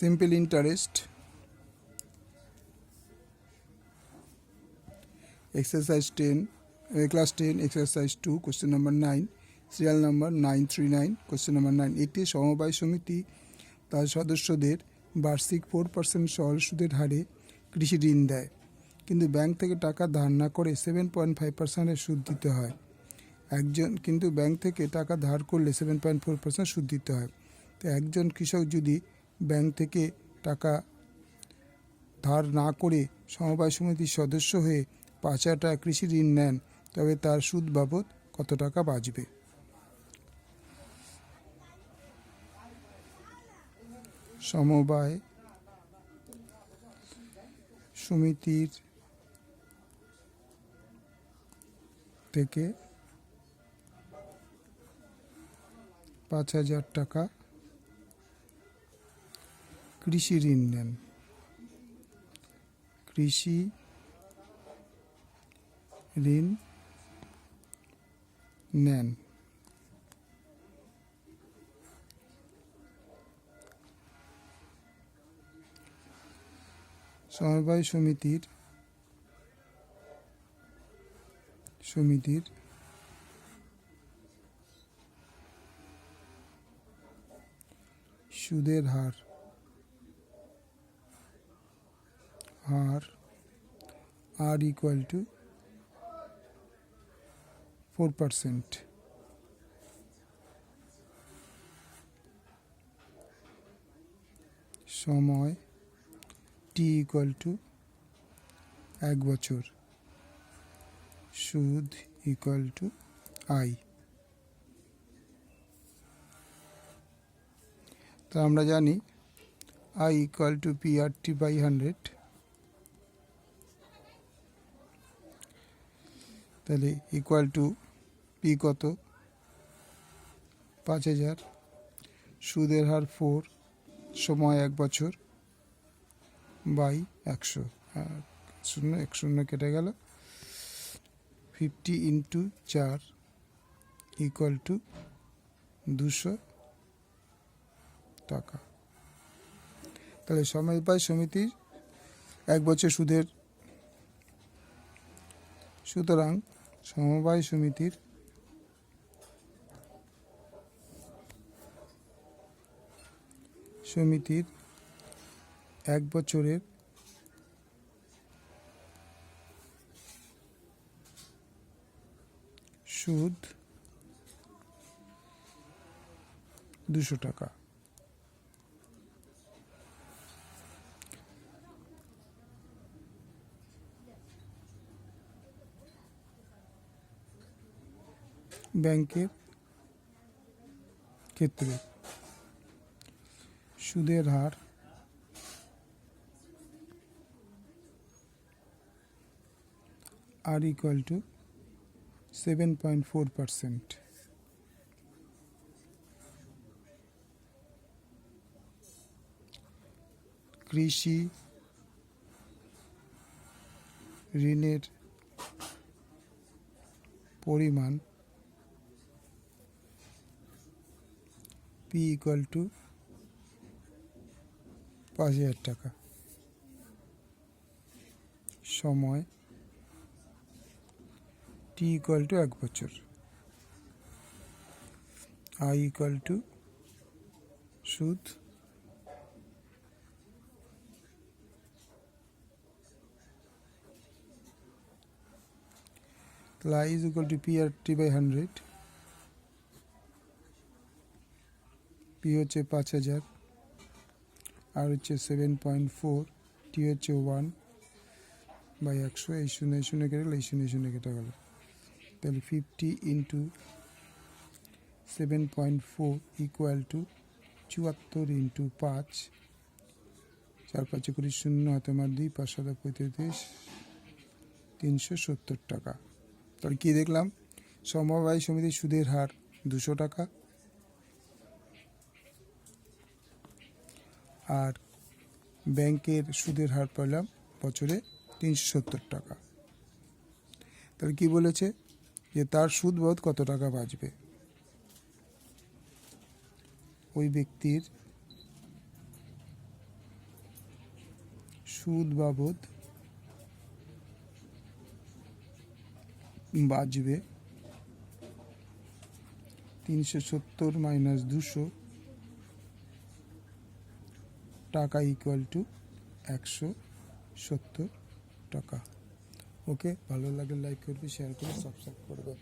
Simple interest exercise 10 uh, class 10 exercise 2 question number 9 serial number 939 question number 9 একটি সমবায় সমিতি তার সদস্যদের বার্ষিক ফোর পার্সেন্ট সরল সুদের হারে কৃষি ঋণ দেয়। কিন্তু ব্যাংক থেকে টাকা ধার না করে সেভেন পয়েন্ট ফাইভ পার্সেন্টের সুদ দিতে হয়। একজন কিন্তু ব্যাংক থেকে টাকা ধার করলে সেভেন পয়েন্ট ফোর পার্সেন্ট সুদ দিতে হয়। তো একজন কৃষক যদি ব্যাংক থেকে টাকা ধার না করে সমবায় সমিতির সদস্য হয়ে পাঁচ হাজার টাকা কৃষি ঋণ নেন, তবে তার সুদ বাবদ কত টাকা বাঁচবে? সমবায় সমিতির থেকে পাঁচ হাজার টাকা কৃষি ঋণ নেন। কৃষি ঋণ নেন। সমবায় সমিতির সমিতির সুদের হার হার আর ইকুয়াল টু ফোর পারসেন্ট সময় টি ইকুয়াল টু এক বছর। সুদ ইকুয়াল টু আই তো আমরা জানি I equal to P R T by hundred তাহলে ইকুয়াল টু পি কত? পাঁচ হাজার। সুদের হার ফোর সময় এক বছর, বাই একশো। শূন্য, এক শূন্য কেটে গেল। ফিফটি ইন্টু চার ইকুয়াল টু দুশো টাকা। তাহলে সমবায় সমিতির এক বছর সুদের। সুতরাং সমবায় সমিতির সমিতির এক বছরের সুদ দুশো টাকা। ব্যাংকের ক্ষেত্রে সুদের হার আর equal to seven point four percent কৃষি ঋণের পরিমাণ পি ইকুয়াল টু পাঁচ হাজার টাকা। সময় টি ইকুয়াল টু এক বছর। আই ইকুয়াল টু সুদ I is equal to P R T by hundred P হচ্ছে পাঁচ হাজার, আর হচ্ছে সেভেন পয়েন্ট ফোর টি হচ্ছে ওয়ান বাই একশো। এই শূন্য শূন্য কেটে গেল, এই শূন্য শূন্য কেটে গেল। তাহলে fifty into seven point four equal to চুয়াত্তর ইন্টু পাঁচ। চার পাঁচে কুড়ি শূন্য হাতে মার দুই, পাঁচ সাত পঁয়ত্রিশ তিনশো সত্তর টাকা। তাহলে কী দেখলাম? সমবায় সমিতির সুদের হার দুশো টাকা আর ব্যাংকের সুদের হার পেলাম বছরে তিনশো সত্তর টাকা। তাহলে কি বলেছে? যে তার সুদ বাবদ কত টাকা বাঁচবে? ওই ব্যক্তির সুদ বাবদ বাজবে তিনশো সত্তর মাইনাস দুশো টাকা ইকুয়াল টু একশো সত্তর টাকা। ওকে ভালো লাগলে লাইক করবে শেয়ার করবে সাবস্ক্রাইব করবে